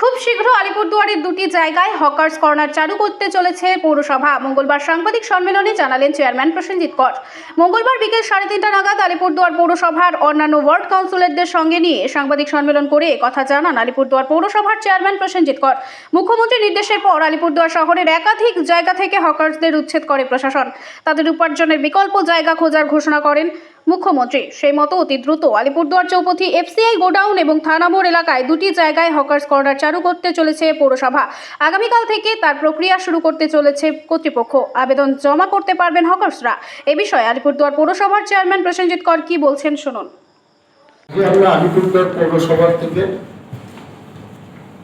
খুব শীঘ্র আলিপুরদুয়ারের দুটি জায়গায় হকার্স কর্নার চালু করতে চলেছে পৌরসভা। মঙ্গলবার সাংবাদিক সম্মেলনে জানালেন চেয়ারম্যান প্রসেনজিৎ কর। মঙ্গলবার বিকেল সাড়ে তিনটা নাগাদ আলিপুরদুয়ার পৌরসভার অন্যান্য ওয়ার্ড কাউন্সিলরদের সঙ্গে নিয়ে সাংবাদিক সম্মেলন করে কথা জানান আলিপুরদুয়ার পৌরসভার চেয়ারম্যান প্রসেনজিৎ কর। মুখ্যমন্ত্রীর নির্দেশের পর আলিপুরদুয়ার শহরের একাধিক জায়গা থেকে হকার্সদের উচ্ছেদ করে প্রশাসন। তাদের উপার্জনের বিকল্প জায়গা খোঁজার ঘোষণা করেন মুখ্যমন্ত্রী। সেই মতো অতি দ্রুত আলিপুরদুয়ার চৌপথি, এফসিআই গোডাউন এবং থানামোড় এলাকায় দুটি জায়গায় হকার্স কর্নার চালু করতে চলেছে পৌরসভা। আগামীকাল থেকে তার প্রক্রিয়া শুরু করতে চলেছে কর্তৃপক্ষ। আবেদন জমা করতে পারবেন হকার্সরা। এ বিষয়ে আলিপুরদুয়ার পৌরসভার চেয়ারম্যান প্রসেনজিৎ কর কি বলছেন শুনুন।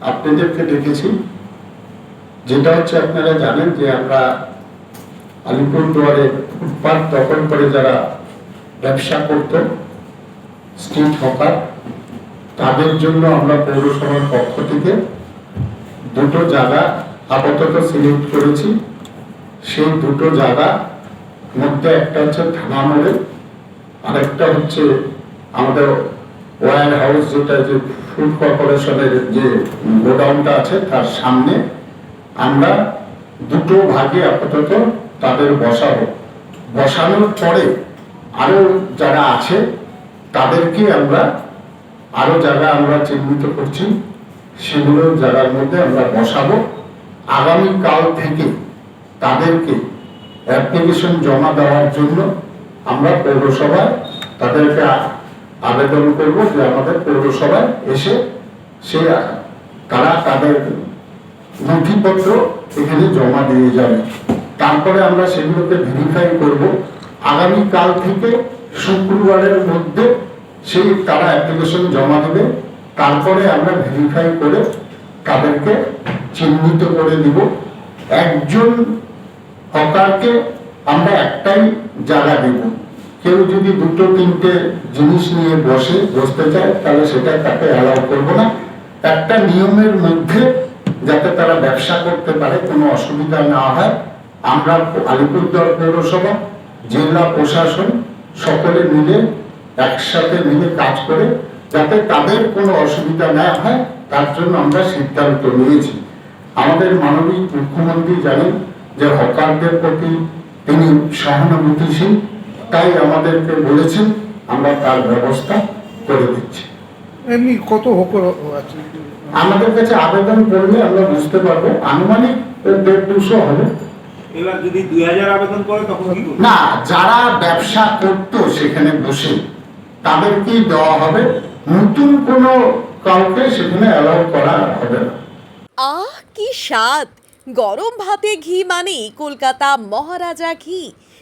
আপনাদেরকে যেটা হচ্ছে আপনারা জানেন যে আমরা আলিপুরদুয়ারে ফুটপাত দখল করে যারা ব্যবসা করত স্ট্রিট হকার তাদের জন্য আমরা পৌরসভার পক্ষ থেকে দুটো জায়গা আপাতত সিলেক্ট করেছি। সেই দুটো জায়গা মধ্যে একটা হচ্ছে থানা মোড়ে আরেকটা হচ্ছে আমাদের ওয়ার হাউস যেটা যে ফুড কর্পোরেশনের যে গোডাউনটা আছে তার সামনে। আমরা দুটো ভাগে আপাতত তাদের বসাবো। বসানোর পরে আরও যারা আছে, তাদেরকে আমরা, আরও জায়গা আমরা চিহ্নিত করছি, সেগুলো জায়গার মধ্যে আমরা বসাবো। আগামী কাল থেকে তাদেরকে অ্যাপ্লিকেশন জমা দেওয়ার জন্য আমরা পৌরসভায় তাদেরকে আবেদন করব যে আমাদের পৌরসভায় এসে সে তারা তাদের নথিপত্র এখানে জমা দিয়ে যাবে। তারপরে আমরা সেগুলোকে ভেরিফাই করব। আগামী কাল থেকে শুক্রবারের মধ্যে সেই তারা অ্যাপ্লিকেশন জমা দেবে। তারপরে আমরা ভেরিফাই করে তাদেরকে চিহ্নিত করে দিব একজন হকারকে আমরা একটাই জায়গা দেব। কেউ যদি দুটো, তিনটে জিনিস নিয়ে বসে, বসতে চায়, তাহলে সেটা তাকে অ্যালাউ করব না। একটা নিয়মের মধ্যে যাতে তারা ব্যবসা করতে পারে, কোনো অসুবিধা না হয়। আমরা আলিপুরদুয়ার পৌরসভা জেলা প্রশাসন সকলে মিলে একসাথে মিলে কাজ করে যাতে তাদের কোনো অসুবিধা না হয় তার জন্য আমরা সিদ্ধান্ত নিয়েছি। আমাদের মাননীয় মুখ্যমন্ত্রী জানেন যে হকারদের প্রতি তিনি সহানুভূতিশীল তাই আমাদেরকে বলেছেন আমরা তার ব্যবস্থা করে দিচ্ছি। এমনি কত হকর আছে? আমাদের কাছে আবেদন করলে আমরা বুঝতে পারব আনুমানিক দেড় দুশো হবে। এবার যদি দুই হাজার আবেদন করে তখন কি না যারা ব্যবসা করত সেখানে বসে তাদেরকেই দেওয়া হবে। নতুন কোনো কাউকে সেখানে অ্যালাউ করা হবে না। আহ কি স্বাদ! গরম ভাতে ঘি মানেই কলকাতা মহারাজা ঘি।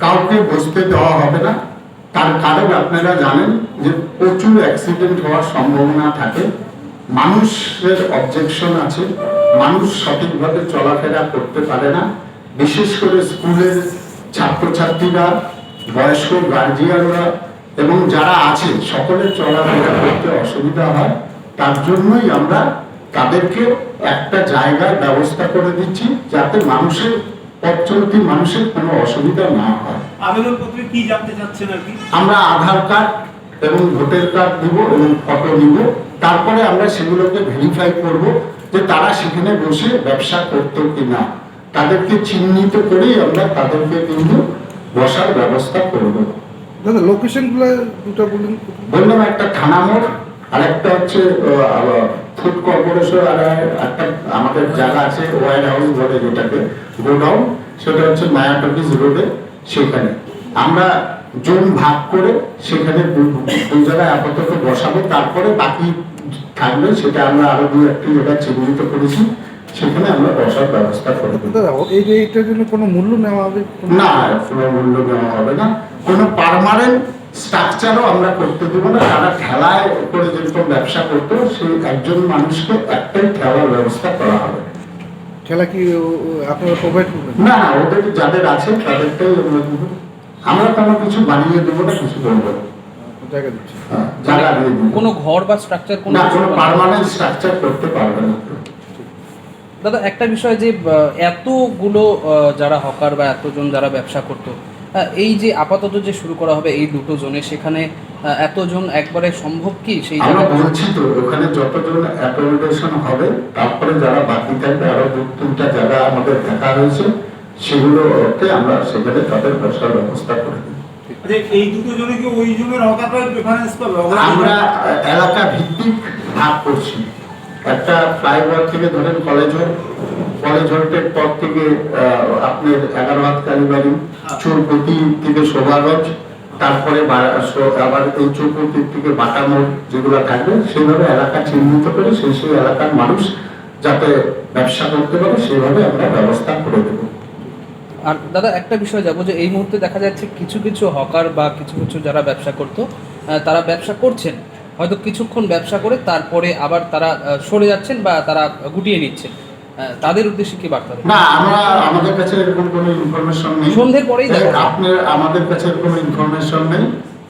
কাউকে বসতে দেওয়া হবে না। তার কারণ আপনারা জানেন যে প্রচুর অ্যাক্সিডেন্ট হওয়ার সম্ভাবনা থাকে। মানুষের অবজেকশন আছে। মানুষ সঠিকভাবে চলাফেরা করতে পারে না। বিশেষ করে স্কুলের ছাত্রছাত্রীরা, বয়স্ক গার্জিয়ানরা এবং যারা আছে সকলের চলাফেরা করতে অসুবিধা হয়। তার জন্যই আমরা তাদেরকে একটা জায়গার ব্যবস্থা করে দিচ্ছি যাতে মানুষের পথ চলতি মানুষের কোনো অসুবিধা না হয়। আবেদন পত্রে কি জানতে চাচ্ছেন আর কি? আমরা আধার কার্ড এবং ভোটার কার্ড দিব এবং ফটো নিব তারপরে আমরা সেগুলোকে ভেরিফাই করব যে তারা সেখানে বসে ব্যবসা করতো কি না তাদেরকে চিহ্নিত করেই আমরা তাদেরকে কিন্তু বসার ব্যবস্থা করব। দাদা লোকেশনগুলো দুটো বলুন। বললাম একটা থানা মোড় আর একটা হচ্ছে ফুড কর্পোরেশন আর একটা আমাদের জায়গা আছে ওয়ার হাউস বলে যেটাকে গোডাউন সেটা হচ্ছে মায়াটকিস রোডে সেখানে। আমরা জোন ভাগ করে সেখানে দু- জায়গায় আপাতত বসাবো তারপরে বাকি থাকবে সেটা আমরা আরও দু একটি জায়গা চিহ্নিত করেছি সেখানে আমরা বসার ব্যবস্থা করে এই যে এইটার জন্য কোনো মূল্য নেওয়া হবে? না কোনো মূল্য দেওয়া হবে না। কোনো পার্মানেন্ট স্ট্রাকচারও আমরা করতে দেবো না। যারা ঠেলায় করে যেরকম ব্যবসা করতো সেই একজন মানুষকে একটাই ঠেলার ব্যবস্থা করা হবে। খেলা কি আপনারা প্রোভাইড করবেন? না না ওদের যাদের আছে তাদেরটাই আমরা দেবো। আমরা কোনো কিছু বানিয়ে দেবো না কিছু করব হ্যাঁ, জায়গা দিয়ে দেবো। কোনো ঘর বা স্ট্রাকচার কোনো কোনো পার্মানেন্ট স্ট্রাকচার করতে পারবে না। দাদা একটা বিষয় যে এতগুলো আহ, যারা হকার বা এতজন যারা ব্যবসা করতো এই যে আপাতত যে শুরু করা হবে এই দুটো জোনে সেখানে এতজন একবারে সম্ভব কি সেই আমরা বলছি তো ওখানে যতজন অ্যাকোমোডেশন হবে তারপরে যারা বাকি থাকবে আরও দু তিনটা জায়গা আমাদের দেখা হয়েছে সেগুলোতে আমরা সেখানে তাদের বসার ব্যবস্থা করে দিই। আচ্ছা এই দুটো জনে কি ওই জনের হকাররা প্রেফারেন্স পাবে আমরা এলাকা ভিত্তিক ভাগ করছি। একটা ফ্লাইওভার থেকে ধরেন কলেজ কলেজ হোল্টের পর থেকে আপনার এগারো হাত কালীবাড়ি চুরপতি থেকে শোভাগঞ্জ তারপরে আবার এই চৌপতির থেকে বাটামোড় যেগুলো থাকবে, সেভাবে এলাকা চিহ্নিত করে সেই সেই এলাকার মানুষ যাতে ব্যবসা করতে পারে, সেভাবে আমরা ব্যবস্থা করে দেবো। আর দাদা, একটা বিষয় যাব যে এই মুহূর্তে দেখা যাচ্ছে কিছু কিছু হকার বা কিছু কিছু যারা ব্যবসা করতো তারা ব্যবসা করছেন। হয়তো কিছুক্ষণ ব্যবসা করে তারপরে আবার তারা সরে যাচ্ছেন বা তারা গুটিয়ে নিচ্ছেন। তাদের উদ্দেশ্যে কি বার্তা দেবেন? না আমরা আমাদের কাছে এরকম কোনো ইনফরমেশন নেই সন্ধ্যের পরেই। আপনার আমাদের কাছে এরকম ইনফরমেশন নেই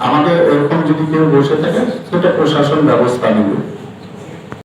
আমাদের এরকম যদি কেউ বসে থাকে সেটা প্রশাসন ব্যবস্থা নেবে